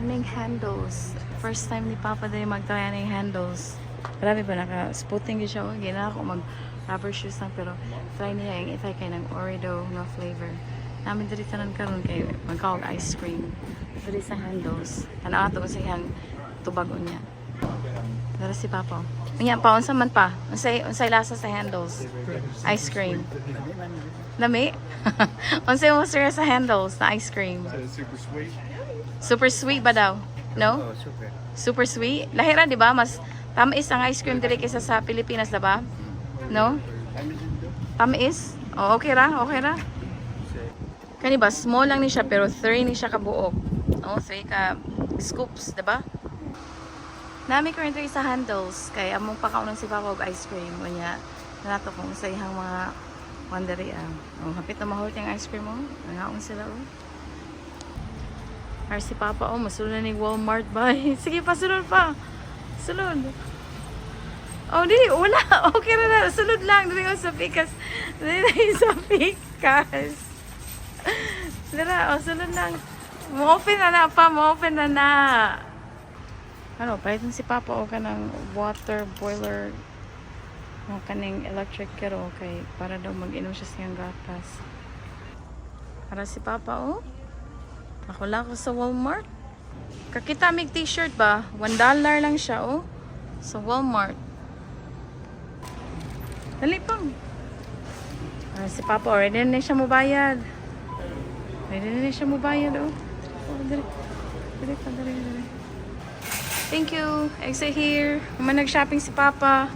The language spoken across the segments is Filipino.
Kaning handles. First time ni Papa din mag-try ng handles. Grabe ba, naka-spooting siya. Oh, gina ako mag rubber shoes lang pero try niya yung itay kay ng Oreo nga flavor. Namin diri tanan karon kay magkawag ice cream. Diri sa handles. Tanaw ato sa iyang tubag unya. Dara si Papa. Unya pa unsa man pa? Unsay unsay lasa sa handles? Ice cream. Lami? unsay mo sa handles na ice cream? super sweet. Super sweet ba daw? No? Oh, super. Super sweet? Lahira, di ba? Mas tamis ang ice cream diri kaysa sa Pilipinas, di ba? No? Tamis? Oh, okay ra, okay ra. Kani ba, small lang ni siya pero 3 ni siya kabuok. Oh, 3 ka scoops, di ba? Nami currently sa handles kay among pakaunan si Papa og ice cream unya nato kung sa ihang mga wanderi ah. Oh, hapit na mahult yung ice cream mo. Nangaon sila oh. Ar si Papa oh, masulod na ni Walmart ba? Sige pa, sunod pa. Sunod. Oh, di, wala. Okay na na. Sunod lang. Dili ko sa pikas. Dili sa pikas. Dira, oh, sunod lang. Mo-open na na pa. Mo-open na na. Ano, palitan si Papa o ka ng water boiler ng kaning electric kettle kay para daw mag-inom siya siyang gatas. Para si Papa oh. Ako lang ako sa Walmart. Kakita mig t-shirt ba? One dollar lang siya oh. Sa Walmart. Dali pang. Ah, si Papa, oh, ready na siya mubayad. Ready na siya mubayad oh. Oh, dali. Dali pa, dali. Thank you. Exit here. Kuman nag-shopping si Papa.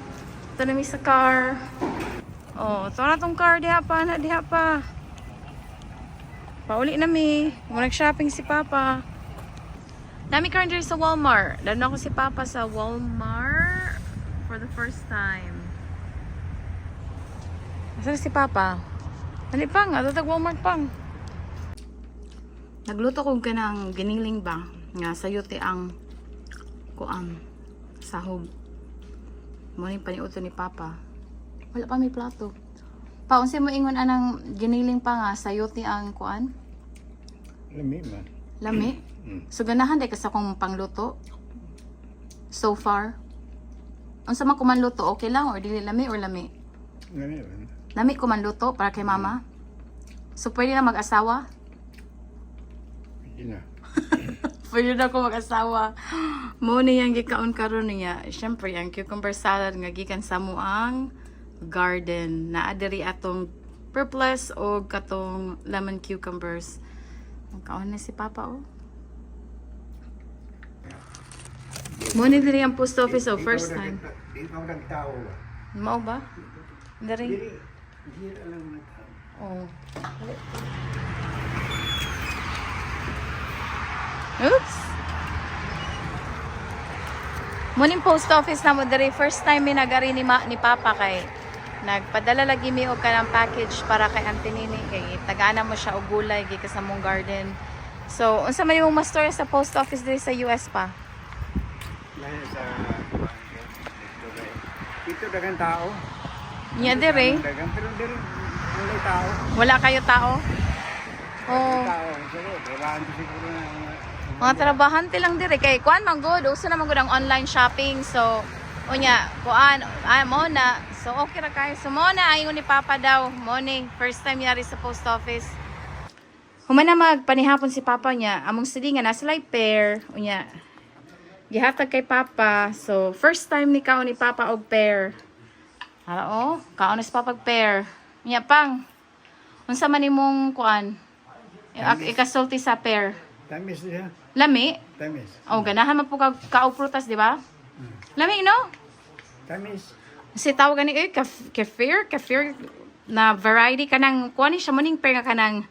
Ito na sa car. Oh, ito na tong car. Diha pa, na diha pa. Pauli na mi. Kuman nag-shopping si Papa. Nami currently sa Walmart. Dano ako si Papa sa Walmart for the first time. Nasaan si Papa? Dali pang, ato tag Walmart pang. Nagluto ko ka ng giniling ba? Nga sayote ang kuam sahog. Mo ni paniuto ni Papa. Wala pa may plato. Pa, unsa mo ingon anang giniling pa nga sayote ang kuan? Lami man. Lami? Mm. So ganahan day ka sa kong pangluto? So far? Unsa man ko man luto, okay lang or dili lami or lami? Lami man. Lami ko man luto para kay mama? So pwede na mag-asawa? Hindi na. Pwede na ako mag-asawa. Mo ni yung gikaon karon niya. Syempre, ang cucumber salad nga gikan sa mo ang garden. Naa diri atong purples o katong lemon cucumbers. Ang kaon na si Papa oh. Mo ni diri ang post office oh, first time. Pa nagtao. Mao ba? Dari. Dili. Dili alam nagtao. Oh. Oops. Muning post office na mo diri first time mi nagari ni ma, ni Papa kay nagpadala lagi mi og kanang package para kay Auntie Nini kay tagana mo siya og gulay gi sa mong garden. So, unsa man imong mastorya sa post office diri sa US pa? Lahi sa Ito dagang tao. Nya diri, Dagang pero diri wala tao. wala kayo tao? Oh. Tao. Siguro na Mga trabahante lang dire kay kuan man good uso na man good ang online shopping so unya kuan ay mo na so okay ra kayo so mo na ayon ni papa daw mo ni first time yari sa post office Human na magpanihapon si papa niya among silingan nasa light pair unya gihatag kay papa so first time ni kaon ni papa og pair Hala oh kaon na si papa og pair unya pang unsa man imong kuan Ik- ikasulti sa pair Tamis niya. Lami. Tamis. Oh, ganahan man po ka kaog prutas, di ba? Lami, no? Tamis. Kasi tawag gani eh kaf- kefir, kefir na variety kanang kuani siya maning per nga kanang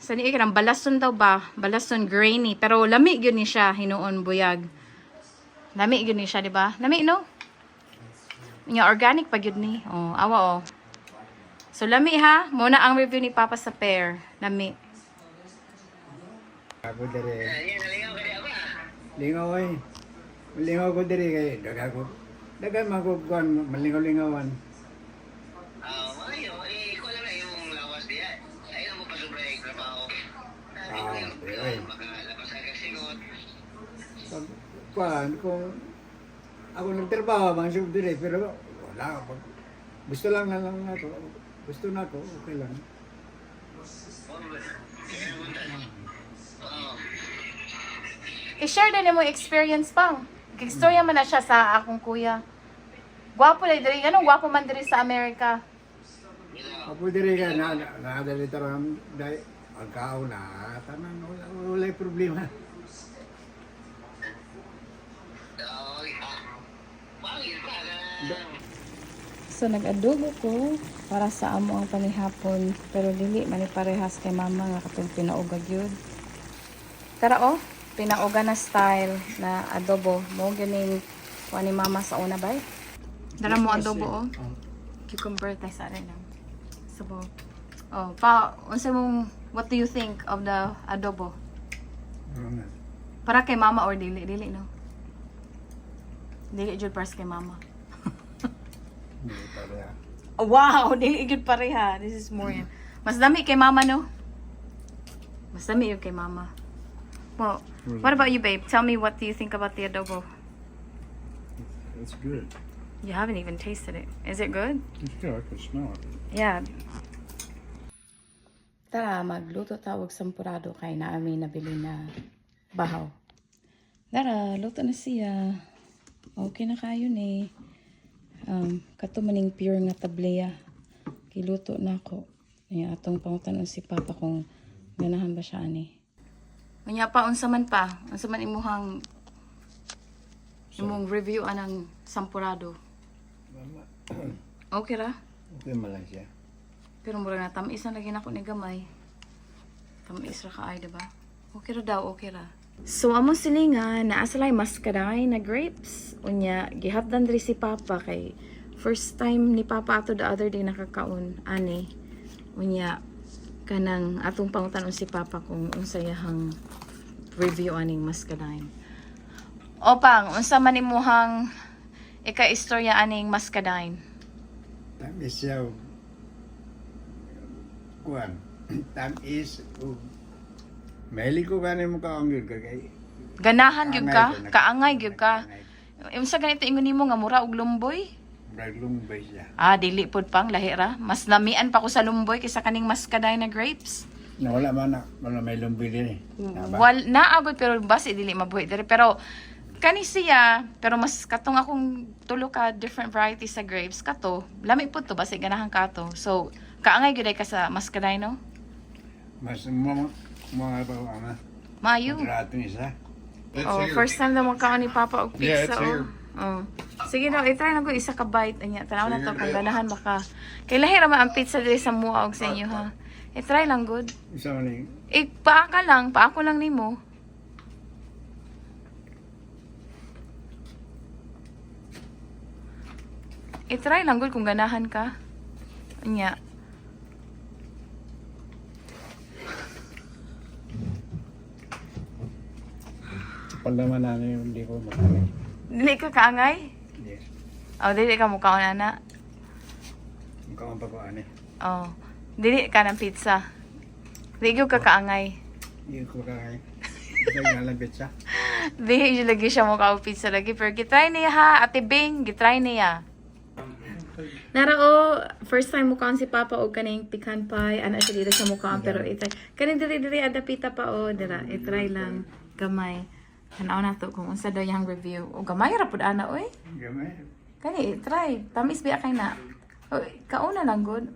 sa ni kanang balason daw ba? Balason grainy, pero lami gyud ni siya hinuon buyag. Lami gyud ni siya, di ba? Lami, no? Nga organic pa gyud ni. Oh, awa oh. So lami ha, muna ang review ni Papa sa pear. Lami. Ako diri. Lingaw ay. Lingaw ko diri kay daga ko. Dagan ko kuan malingaw-lingawan. Ah, mayo, eh, ikaw lang na yung lawas diya. Ayun mo pa sobra yung trabaho. Sabi ko Ah, okay. makalabas ka singot. kuan kung ako nagtrabaho man sa dire pero wala pag gusto lang na lang ako gusto na ako okay lang. I-share din mo experience pang. Kigstorya man na siya sa akong kuya. Gwapo na diri. Anong gwapo man diri sa Amerika? ako dire ka na nakadali tarang dai ang kao na tanan wala wala problema? So nag-adobo ko para sa amo ang panihapon pero dili man parehas kay mama nga katong pinaugag yun. Tara oh, pinauga na style na adobo. Mo ganing kuha ni mama sa una bay. Dara mo adobo oh. Cucumber tayo sa rin lang. Sabo. Oh, pa unsa mong what do you think of the adobo? Para kay mama or dili dili no? Dili jud para kay mama. Oh, Wow, dili gud pareha. This is more yan. Mas dami kay mama no. Mas dami yun kay mama. Well, what about you, babe? Tell me what do you think about the adobo? It's good. You haven't even tasted it. Is it good? Yeah, I can smell it. Yeah. Tara, magluto tawag sampurado kay namin nabili na bahaw. Tara, luto na siya. Okay na kayo ni. Um, kato maning pure nga tableya. Kiluto na ako. Ay, atong pangutan si Papa kung ganahan ba siya ani. Kanya pa, unsa man pa. Unsa man imuhang imong review anang sampurado. Okay ra? okay Malaysia Pero mura na tamis na lagi na ako ni gamay. Tamis ra ka ay, diba? Okay ra daw, okay ra. So amo silingan naa salay maskaday na grapes. Unya gihapdan diri si Papa kay first time ni Papa ato the other day nakakaon ani. Unya kanang atong pangutanon si Papa kung unsayahang review aning maskaday. Opang, unsa man imuhang ika-istorya aning maskadain? tamis siya og- kuan tamis ug Mahilig ko ganin mo ka ang yun kagay. Ganahan gyud ka, Kaangay, gyud ka. Unsa ganito ingon nimo nga mura og lumboy? Brad lumbay siya. Ah, dili pud pang lahi ra. Mas namian pa ko sa lumboy kaysa kaning maskaday na grapes. Nawala man na, wala may lumbay din eh. Tama? Wal naagod pero basi dili mabuhi diri pero kani siya pero mas katong akong tulo ka different varieties sa grapes kato lami pud to basi ganahan ka to so kaangay gyud ay ka sa maskaday no Mas mga mga ba isa. It's oh first time daw magkaon ni papa og Yeah, pizza it's here. oh. Oh sige daw i-try na ko isa ka bite anya tanaw na to kung ganahan maka kay lahi ra man ang pizza diri sa mua og sa inyo ha i-try lang good Isa man ni Eh, paaka lang. Paako lang nimo. I-try lang good kung ganahan ka. Anya. paglaman na yung hindi ko makain. Dili ka kaangay? Yes. Oh, dili ka mukha na. Mukha pa ko ani. Oh. Dili ka ng pizza. Dili ka kaangay. Hindi ko lang pizza. Dili lagi siya mukha og pizza lagi. Pero gitry niya ha. Ate Bing, gitry niya. Narao, first time mukhaan si Papa og kaning pecan pie. Ana siya dito siya mukhaan pero itry. Kaning diri diri adapita pa o dira. Itry lang gamay. Tanaw na to kung unsa daw yung review. O gamay ra pud ana oy. Gamay. Kani try. Tamis biya kay na. Oy, kauna lang good.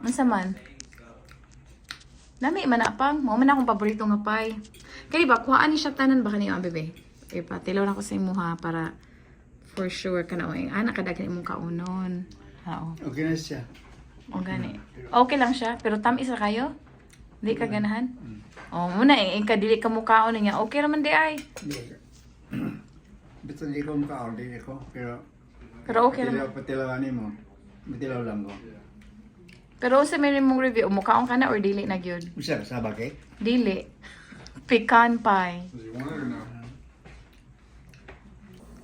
Unsa man? Nami man na pang, mo man akong paborito nga pie. Kaya ba kuhaan ni siya tanan ba kaniyo ang bebe? Eh patilaw na ko sa imo ha para for sure kana oy ana kadaghan imong kaunon. Oo. Okay na siya. O gani. Okay lang siya, pero tamis ra kayo? Di ka ganahan? Oh, muna eh, eh kadili ka mukhaon niya. Okay raman di ay. Basta hindi ko makaon, hindi ko. Pero Pero okay patilaw, raman. patilawan mo. Patilaw lang ko. Pero sa meron mong review, mukhaon ka na or dili na gyud? Usa, sabag eh. Dili. Pecan pie. Does he want it or no?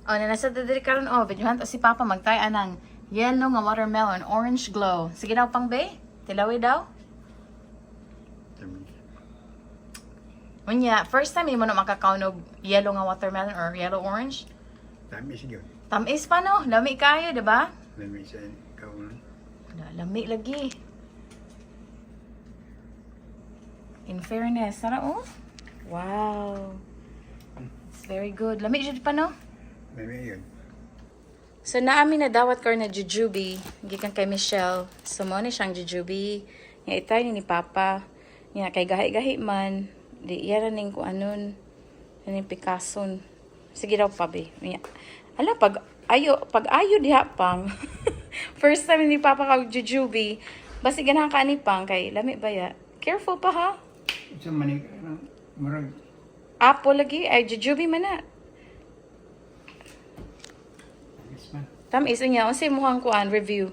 O, na nasa dadiri karon o, videohan to si Papa magtay anang yellow nga watermelon, orange glow. Sige daw pang bay, tilawi daw. Unya, first time mo na makakaon og yellow nga watermelon or yellow orange. Tamis yun. Tamis pa no, lami kayo, di ba? Lami sa. Wala, Lami lagi. In fairness, sana oh. Wow. It's very good. Lami jud pa no? Lami yun. So naami na dawat ko na jujubi, gikan kay Michelle. So mo ni siyang jujubi. Nga itay ni ni Papa. Nga kay gahi-gahi man. Di na ning kung anon. Aning Picasso. Sige daw pabi. Nga. Ala pag ayo pag ayo diha pang. First time ni Papa kag jujubi. Basi ganahan ka ni pang kay lami baya. Careful pa ha. Sa manik, ano, murag, Apo lagi ay jujubi man na. man. Tamis niya unsay muhang kuan review.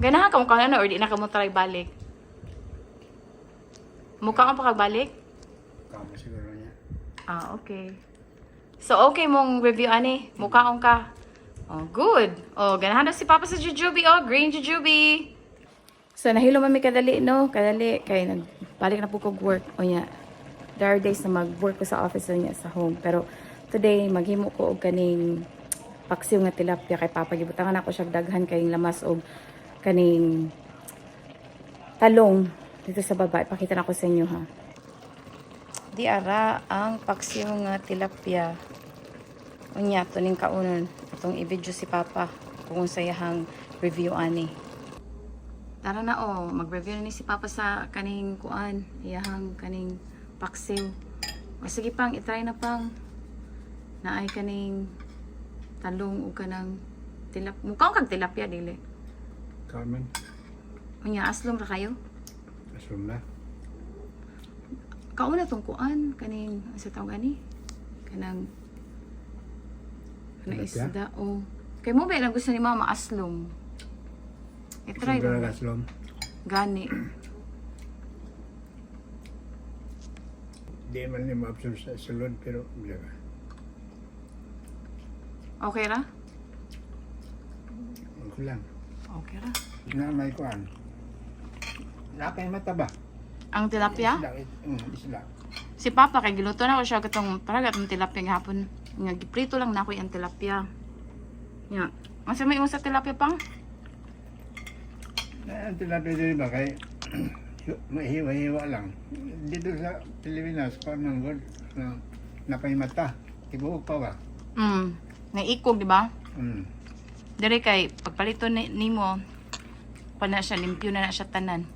Ganahan ka mo kang ano or di na ka mo try balik? Mukha ka pa kagbalik? Kamo siguro niya. Ah, okay. So, okay mong review, ani? Mukhaon ka? Oh, good. Oh, ganahan na si Papa sa Jujubi. Oh, green Jujubi. So, nahilo mami kadali, no? Kadali. Kay nagbalik na po kog work. O niya, there are days na mag-work ko sa office niya sa home. Pero, today, maghimo ko og kaning paksiw nga tilapia kay Papa. Gibutangan ako siya daghan kayong lamas og kaning talong dito sa baba. Ipakita na ko sa inyo, ha? Di ara ang paksiw nga tilapia. Unya, tuning kaunon. Itong i-video si Papa kung sayahang review ani. Tara na oh, mag-review na ni si Papa sa kaning kuan, iyahang kaning paksiw. O sige pang, itry na pang. Naay kaning talong o kanang tilap. Mukha kag tilapia dili. Carmen, Unya, aslom ra kayo. Asum na. Kauna tong kuan kaning sa tawag ani kanang kanang Tilapia? isda o kay mo ba lang gusto ni mama aslong i-try Siguro mo gaslom. gani Di man ni maabsorb sa sulod, pero, bilaga. okay ra Ako lang. okay ra Na may kuan. Napay mata ba? ang tilapia Isla, mm, isla. si papa kay giluto na ko siya katong para gatong tilapia gihapon nga giprito lang na ko ang tilapia nya Masa may mo sa tilapia pang? Na, ang tilapia dito ba kay mahiwa-hiwa lang. Dito sa Pilipinas, parang good, na napay mata. Tibuok pa ba? Mm, naikog di ba? Mm. Dire kay pagpalito ni nimo pa na siya limpyo na na siya tanan.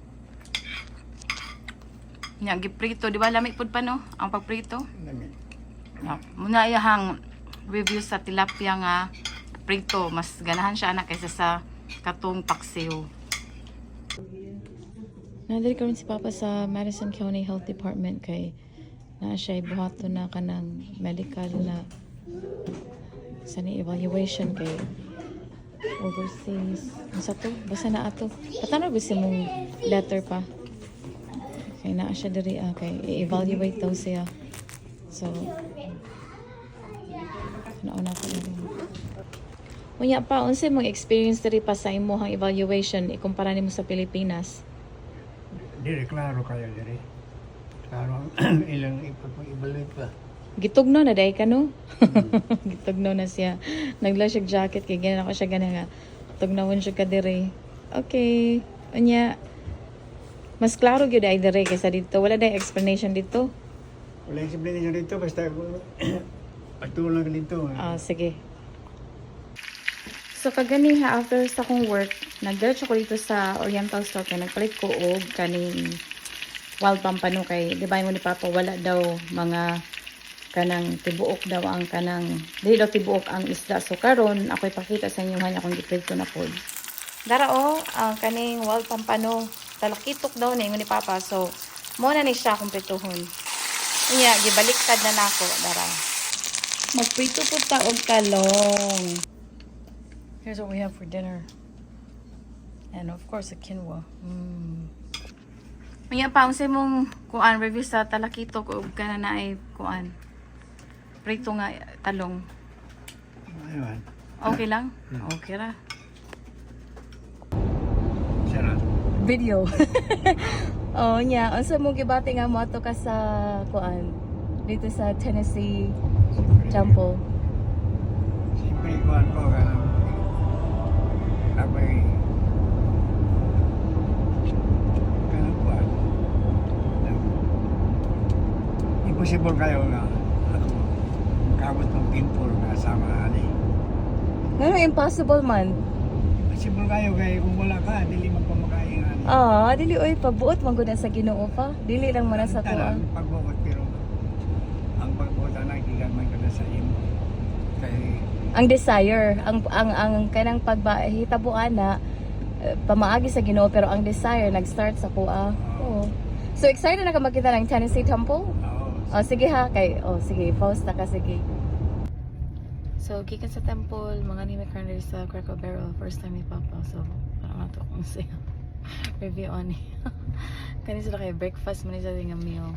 Nya giprito, di ba lami pud pa no ang pagprito? Lami. Yeah. Muna iyahang review sa tilapia nga prito, mas ganahan siya anak kaysa sa katong paksiw. Nadiri karon si Papa sa Madison County Health Department kay na siya buhato na kanang medical na sa ni evaluation kay overseas. Ano sa to? Basta na ato. Patano gusto mong letter pa? Kay naa siya diri ah, kay i-evaluate daw siya. So, nauna ko na rin. Unya pa, unsa mong experience diri pa sa imong evaluation ikumpara nimo sa Pilipinas? Diri, klaro kayo diri. Klaro ang ilang ipag-evaluate pa. Gitugno na day ka no? Gitugno na siya. Nagla siya jacket kay ganyan ako siya ganyan nga. Tugnawon siya ka diri. Okay. Unya, mas klaro gyud ay diri kaysa dito. Wala day explanation dito. Wala yung explanation dito, basta patulang dito. Ah, sige. So kagani ha after sa kong work, nagdiretso ko dito sa Oriental Store kay nagpalit ko og kaning wild pampano kay di ba mo ni Papa wala daw mga kanang tibuok daw ang kanang dili daw tibuok ang isda so karon ako ipakita sa inyo hanya kung giprito na pod. Dara o ang kaning wild pampano talakitok daw ni ni Papa so mo na ni siya kung prituhon. Unya gibaliktad na nako dara. Magprito po ta og talong. Here's what we have for dinner. And of course, a quinoa. Mm. Maya pa, unsay mong kuan review sa talakito ko ug kana na ay kuan. Prito nga talong. Ayun. Okay lang? Okay ra. Video. Oh, nya. Unsa mo gibati nga mo ato ka sa kuan dito sa Tennessee Temple. Siyempre, kuhan ko ka lang. Abay, kanang kuhan. Impossible kayo nga. Ako, kabot ng pinpul nga sama ani. Ngano impossible man? Impossible kayo kay kung wala ka, dili ani. Ah, dili oy pagbuot man gud sa Ginoo pa. Dili lang man na sa Tanan, kuan. pagbuot pero ang pagbuot na gigamay ka na sa imo. Kay Ang desire, ang ang ang kanang pagbahitabuan na eh, pamaagi sa Ginoo pero ang desire nag-start sa kuha. Oo. So excited na ka makita ng Tennessee Temple? oo, Oh, sige ha. Kay, oh, sige. Post na ka, sige. So, gikan sa temple, mga ni McCartney sa Cracker Barrel. First time ni Papa. So, parang nato kung siya. Review on it. Kani sila kay breakfast, man sa nga meal.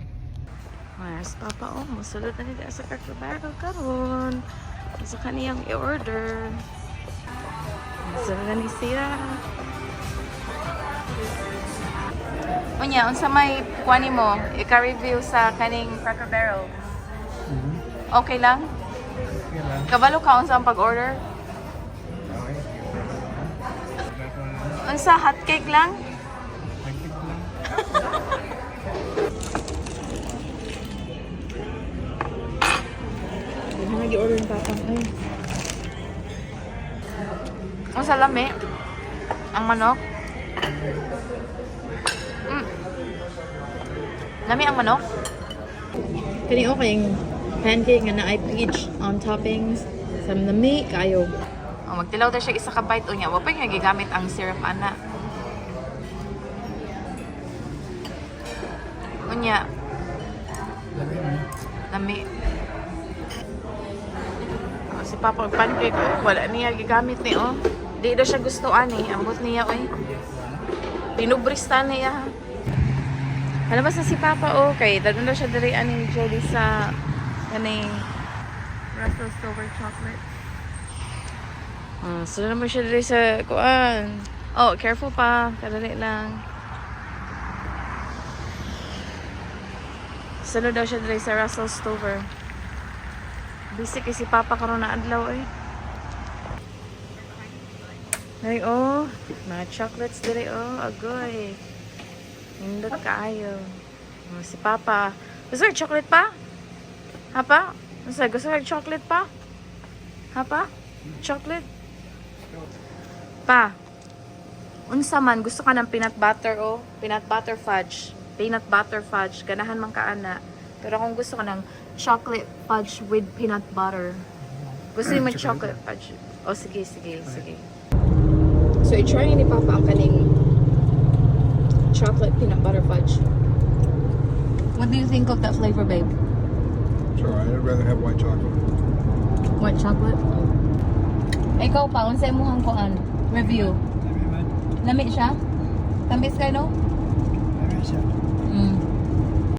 Mas Papa, oh, musulod na nila sa Cracker Barrel karon. Sa kaniyang i-order. Musulod na ni siya. Unya, unsa may kuani mo? Ika-review sa kaning Cracker Barrel. Okay lang? yun lang. Kabalo ka unsa ang pag-order? Unsa hot cake lang? lang. Ano nag-order ng papa? Ay. Unsa lami? Ang manok? Mm. Lami ang manok? Kani okay yung pancake nga na ay peach on toppings. Sa lami kayo. Oh, magtilaw ta siya isa ka bite unya. Wa pa nga gigamit ang syrup ana. Lagi mo. Lami. Oh, si Papa pancake, oh. wala niya gigamit ni oh. Di daw siya gusto ani, ambot niya oy. Pinubrista niya. ha. Palabas na si Papa oh, kay dadun daw siya diri ani ni Jody sa kaning Russell Silver Chocolate. Ah, so naman siya diri sa kuan. Oh, careful pa, kadali lang. Sunod daw siya diri sa Russell Stover. Busy kay si Papa karon na adlaw eh. Ay oh, mga chocolates diri oh, agoy. Hindot kaayo. Oh, si Papa. Gusto chocolate pa? Ha pa? Gusto, gusto chocolate pa? Ha pa? Chocolate? Pa. Unsa man gusto ka ng peanut butter oh, peanut butter fudge. Peanut butter fudge, ganahan man ka ana. Pero kung gusto ka ng chocolate fudge with peanut butter. Gusto mo chocolate fudge. Oh, sige, sige, sige. So, i-try ni Papa ang kaning chocolate peanut butter fudge. What do you think of that flavor, babe? It's alright. I'd rather have white chocolate. White chocolate? Ikaw pa, unsa imong kuan? Review. Lami siya? Tamis kayo, no? Lagi siya.